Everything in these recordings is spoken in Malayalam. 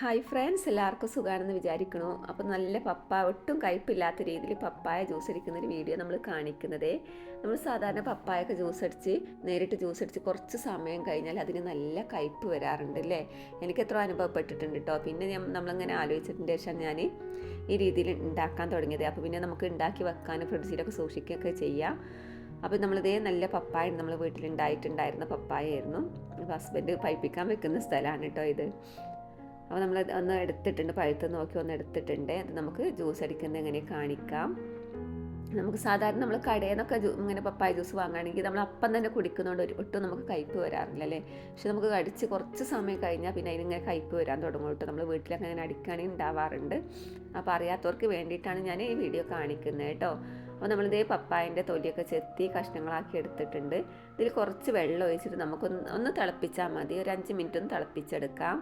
ഹായ് ഫ്രണ്ട്സ് എല്ലാവർക്കും സുഖമാണെന്ന് വിചാരിക്കണു. അപ്പോൾ നല്ല പപ്പ ഒട്ടും കയ്പില്ലാത്ത രീതിയിൽ പപ്പായ ജ്യൂസ് അടിക്കുന്ന ഒരു വീഡിയോ നമ്മൾ കാണിക്കുന്നത്. നമ്മൾ സാധാരണ പപ്പായൊക്കെ ജ്യൂസ് അടിച്ച് നേരിട്ട് ജ്യൂസ് അടിച്ച് കുറച്ച് സമയം കഴിഞ്ഞാൽ അതിന് നല്ല കയ്പ് വരാറുണ്ട് അല്ലേ? എനിക്ക് എത്ര അനുഭവപ്പെട്ടിട്ടുണ്ട് കേട്ടോ പിന്നെ ഞാൻ നമ്മളിങ്ങനെ ആലോചിച്ചതിന്റെ ശേഷം ഞാൻ ഈ രീതിയിൽ ഉണ്ടാക്കാൻ തുടങ്ങിയത്. അപ്പോൾ പിന്നെ നമുക്ക് ഉണ്ടാക്കി വെക്കാനും ഫ്രിഡ്ജിലൊക്കെ സൂക്ഷിക്കുകയൊക്കെ ചെയ്യാം. അപ്പോൾ നമ്മളിതേ നല്ല പപ്പായ നമ്മൾ വീട്ടിലുണ്ടായിട്ടുണ്ടായിരുന്ന പപ്പായായിരുന്നു അപ്പോൾ ഹസ്ബൻഡ് പൈപ്പിക്കാൻ വെക്കുന്ന സ്ഥലമാണ് കേട്ടോ ഇത്. അപ്പോൾ നമ്മൾ ഒന്ന് എടുത്തിട്ടുണ്ട് പഴുത്ത് നോക്കി ഒന്ന് എടുത്തിട്ടുണ്ട്. അത് നമുക്ക് ജ്യൂസ് അടിക്കുന്നത് എങ്ങനെ കാണിക്കാം. നമുക്ക് സാധാരണ നമ്മൾ കടയിൽ നിന്നൊക്കെ ഇങ്ങനെ പപ്പായ ജ്യൂസ് വാങ്ങുകയാണെങ്കിൽ നമ്മൾ അപ്പം തന്നെ കുടിക്കുന്നതുകൊണ്ട് ഒട്ടും നമുക്ക് കയ്പ്പ് വരാറില്ല അല്ലേ? പക്ഷെ നമുക്ക് കടിച്ച് കുറച്ച് സമയം കഴിഞ്ഞാൽ പിന്നെ അതിനിങ്ങനെ കയ്പ്പ് വരാൻ തുടങ്ങും. നമ്മൾ വീട്ടിലൊക്കെ അങ്ങനെ അടിക്കുകയാണെങ്കിൽ ഉണ്ടാവാറുണ്ട്. അപ്പോൾ അറിയാത്തവർക്ക് വേണ്ടിയിട്ടാണ് ഞാൻ ഈ വീഡിയോ കാണിക്കുന്നത് കേട്ടോ. അപ്പോൾ നമ്മളിതേ പപ്പായന്റെ തൊലിയൊക്കെ ചെത്തി കഷ്ണങ്ങളാക്കി എടുത്തിട്ടുണ്ട്. ഇതിൽ കുറച്ച് വെള്ളം ഒഴിച്ചിട്ട് നമുക്കൊന്ന് ഒന്ന് തിളപ്പിച്ചാൽ മതി. ഒരു അഞ്ച് മിനിറ്റ് ഒന്ന് തിളപ്പിച്ചെടുക്കാം.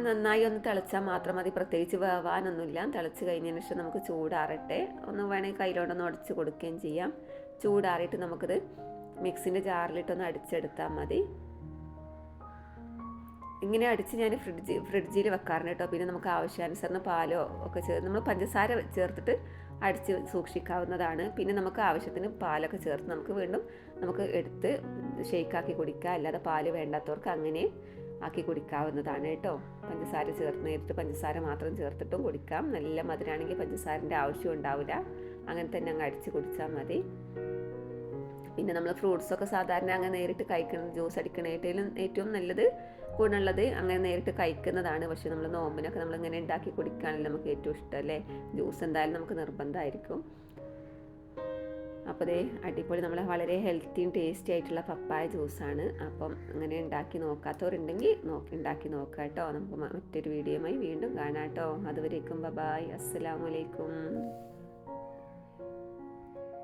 നന്നായി ഒന്ന് തിളച്ചാൽ മാത്രം മതി. പ്രത്യേകിച്ച് വേവാനൊന്നുമില്ല. തിളച്ച് കഴിഞ്ഞതിന് ശേഷം നമുക്ക് ചൂടാറട്ടെ. ഒന്ന് വേണമെങ്കിൽ കയ്യിലോട്ടൊന്ന് ഉടച്ച് കൊടുക്കുകയും ചെയ്യാം. ചൂടാറിയിട്ട് നമുക്കിത് മിക്സിന്റെ ജാറിലിട്ടൊന്ന് അടിച്ചെടുത്താൽ മതി. ഇങ്ങനെ അടിച്ച് ഞാൻ ഫ്രിഡ്ജ് ഫ്രിഡ്ജിൽ വെക്കാറുണ്ട് കേട്ടോ. പിന്നെ നമുക്ക് ആവശ്യാനുസരണം പാലോ ഒക്കെ ചേർത്ത് നമ്മൾ പഞ്ചസാര ചേർത്തിട്ട് അടിച്ച് സൂക്ഷിക്കാവുന്നതാണ്. പിന്നെ നമുക്ക് ആവശ്യത്തിന് പാലൊക്കെ ചേർത്ത് നമുക്ക് വീണ്ടും നമുക്ക് എടുത്ത് ഷെയ്ക്കാക്കി കുടിക്കാം അല്ലാതെ പാൽ വേണ്ടാത്തവർക്ക് അങ്ങനെ ആക്കി കുടിക്കാവുന്നതാണ് കേട്ടോ. പഞ്ചസാര ചേർത്ത് നേരിട്ട് പഞ്ചസാര മാത്രം ചേർത്തിട്ടും കുടിക്കാം. നല്ല മധുരമാണെങ്കിൽ പഞ്ചസാരന്റെ ആവശ്യം ഉണ്ടാവില്ല. അങ്ങനെ തന്നെ അങ്ങ് അടിച്ച് കുടിച്ചാൽ മതി. പിന്നെ നമ്മൾ ഫ്രൂട്ട്സൊക്കെ സാധാരണ അങ്ങനെ നേരിട്ട് കഴിക്കണം ജ്യൂസ് അടിക്കണേട്ടിലും ഏറ്റവും നല്ലത് ഗുണമുള്ളത് അങ്ങനെ നേരിട്ട് കഴിക്കുന്നതാണ്. പക്ഷെ നമ്മൾ നോമ്പിനൊക്കെ നമ്മൾ ഇങ്ങനെ ഉണ്ടാക്കി കുടിക്കുകയാണെങ്കിൽ നമുക്ക് ഏറ്റവും ഇഷ്ടം അല്ലേ? ജ്യൂസ് എന്തായാലും നമുക്ക് നിർബന്ധമായിരിക്കും. അപ്പോൾ ഇതേ അടിപൊളി നമ്മളെ വളരെ ഹെൽത്തിയും ടേസ്റ്റി ആയിട്ടുള്ള പപ്പായ ജ്യൂസാണ് അപ്പം അങ്ങനെ ഉണ്ടാക്കി നോക്കാത്തവരുണ്ടെങ്കിൽ നോക്കി ഉണ്ടാക്കി നോക്കുക കേട്ടോ. നമുക്ക് മറ്റൊരു വീഡിയോയുമായി വീണ്ടും കാണാം കേട്ടോ. അതുവരേക്കും ബബായ് അസ്സലാമലൈക്കും